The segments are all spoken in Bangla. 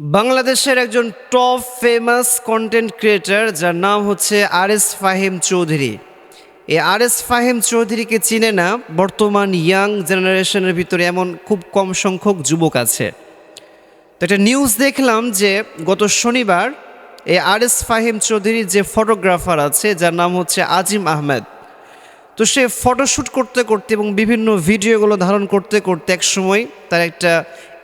বাংলাদেশের একজন টপ ফেমাস কন্টেন্ট ক্রিয়েটার যার নাম হচ্ছে আর এস ফাহিম চৌধুরী। এই আর এস ফাহিম চৌধুরীকে চিনে না, বর্তমান ইয়াং জেনারেশনের ভিতরে এমন খুব কম সংখ্যক যুবক আছে। তো একটা নিউজ দেখলাম যে গত শনিবার এই আর এস ফাহিম চৌধুরীর যে ফটোগ্রাফার আছে, যার নাম হচ্ছে আজিম আহমেদ। তো সে ফটোশ্যুট করতে করতে এবং বিভিন্ন ভিডিওগুলো ধারণ করতে করতে এক সময় তার একটা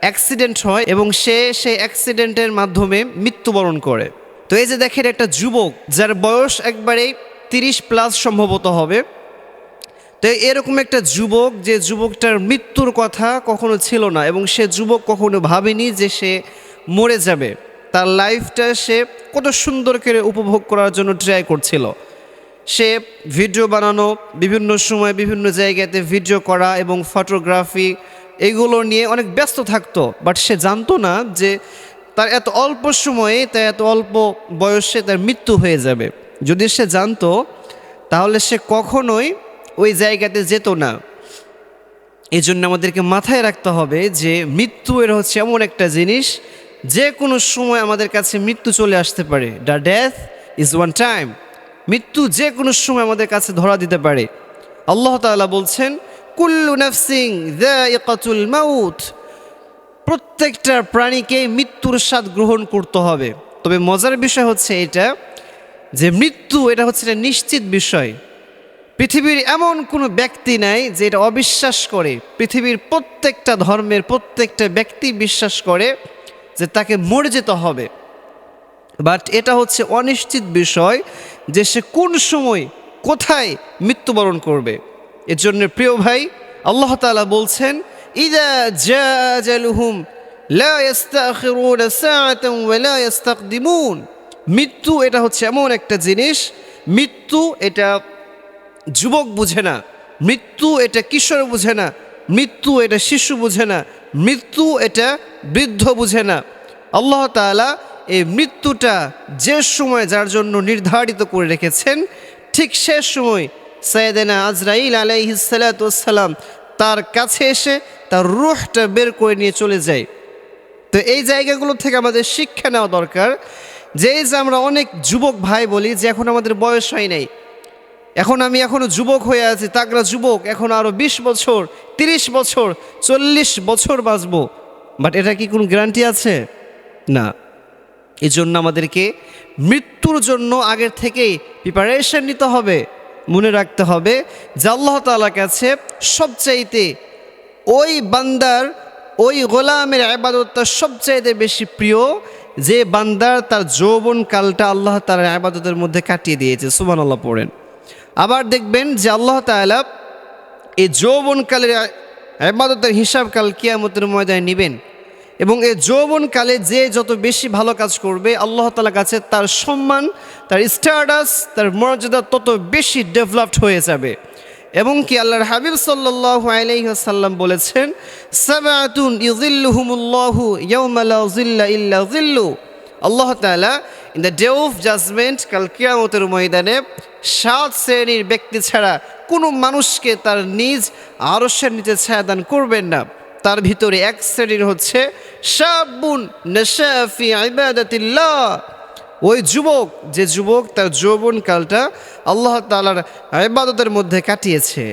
অ্যাক্সিডেন্ট হয় এবং সে সেই অ্যাক্সিডেন্টের মাধ্যমে মৃত্যুবরণ করে। তো এই যে দেখেন একটা যুবক, যার বয়স একবারেই তিরিশ প্লাস সম্ভবত হবে। তো এরকম একটা যুবক, যে যুবকটার মৃত্যুর কথা কখনো ছিল না এবং সে যুবক কখনো ভাবেনি যে সে মরে যাবে। তার লাইফটা সে কত সুন্দর করে উপভোগ করার জন্য ট্রাই করছিল। সে ভিডিও বানানো, বিভিন্ন সময় বিভিন্ন জায়গাতে ভিডিও করা এবং ফটোগ্রাফি এগুলো নিয়ে অনেক ব্যস্ত থাকতো বাট সে জানতো না যে তার এত অল্প সময়ে, তার এত অল্প বয়সে তার মৃত্যু হয়ে যাবে। যদি সে জানতো, তাহলে সে কখনোই ওই জায়গাতে যেত না। এই জন্য আমাদেরকে মাথায় রাখতে হবে যে মৃত্যু এর হচ্ছে এমন একটা জিনিস, যে কোনো সময় আমাদের কাছে মৃত্যু চলে আসতে পারে। The death is one time মৃত্যু যে কোনো সময় আমাদের কাছে ধরা দিতে পারে। আল্লাহ তাআলা বলছেন কুল্লু নাফসিং যায়িকাতুল মাউত। প্রত্যেকটা প্রাণীকে মৃত্যুর স্বাদ গ্রহণ করতে হবে। তবে মজার বিষয় হচ্ছে এটা যে মৃত্যু, এটা হচ্ছে একটা নিশ্চিত বিষয়। পৃথিবীর এমন কোনো ব্যক্তি নাই যে এটা অবিশ্বাস করে। পৃথিবীর প্রত্যেকটা ধর্মের প্রত্যেকটা ব্যক্তি বিশ্বাস করে যে তাকে মরে যেতে হবে। বাট এটা হচ্ছে অনিশ্চিত বিষয় যে সে কোন সময় কোথায় মৃত্যুবরণ করবে। এর জন্য প্রিয় ভাই, আল্লাহ তাআলা বলছেন, ইদা মৃত্যু এটা হচ্ছে এমন একটা জিনিস, মৃত্যু এটা যুবক বুঝে না, মৃত্যু এটা কিশোর বুঝে না, মৃত্যু এটা শিশু বুঝে না, মৃত্যু এটা বৃদ্ধ বুঝে না। আল্লাহ তাআলা এই মৃত্যুটা যে সময় যার জন্য নির্ধারিত করে রেখেছেন, ঠিক সে সময় সৈয়দেনা আজরাইল আলাইহিসালাম তার কাছে এসে তার রুহটা বের করে নিয়ে চলে যায়। তো এই জায়গাগুলো থেকে আমাদের শিক্ষা নেওয়া দরকার যে যে আমরা অনেক যুবক ভাই বলি যে এখন আমাদের বয়স হয় নাই। এখন আমি এখনও যুবক হয়ে আছি তাগরা যুবক, এখন আরও বিশ বছর, তিরিশ বছর, চল্লিশ বছর বাঁচবো। বাট এটা কি কোনো গ্যারান্টি আছে? না। এজন্য আমাদেরকে মৃত্যুর জন্য আগের থেকেই প্রিপারেশন নিতে হবে। মনে রাখতে হবে যে আল্লাহ তালার কাছে সবচাইতে ওই বান্দার, ওই গোলামের আবাদতটা সবচাইতে বেশি প্রিয়, যে বান্দার তার যৌবন কালটা আল্লাহ তালার আবাদতের মধ্যে কাটিয়ে দিয়েছে। সুবান আল্লাহ পড়েন। আবার দেখবেন যে আল্লাহ তালা এই যৌবনকালের আবাদতের হিসাব কাল কিয়ামতের ময়দায় নেবেন। এবং এই যৌবনকালে যে যত বেশি ভালো কাজ করবে, আল্লাহ তালার কাছে তার সম্মান, তার স্ট্যাটাস তার মর্যাদা তত বেশি ডেভেলপড হয়ে যাবে। এবং কি আল্লাহর হাবিব সাল্লাহ আলাইসাল্লাম বলেছেন আল্লাহ তাআলা in the day of judgement কাল কিয়ামতের ময়দানে সাত শ্রেণির ব্যক্তি ছাড়া কোনো মানুষকে তার নিজ আরসের নিচে ছায়াদান করবেন না। তার ভিতরে এক শ্রেণির হচ্ছে সাবুন নেশাফি ওই যুবক, যে যুবক তার যৌবন কালটা আল্লাহ তালার আবাদতের মধ্যে কাটিয়েছে।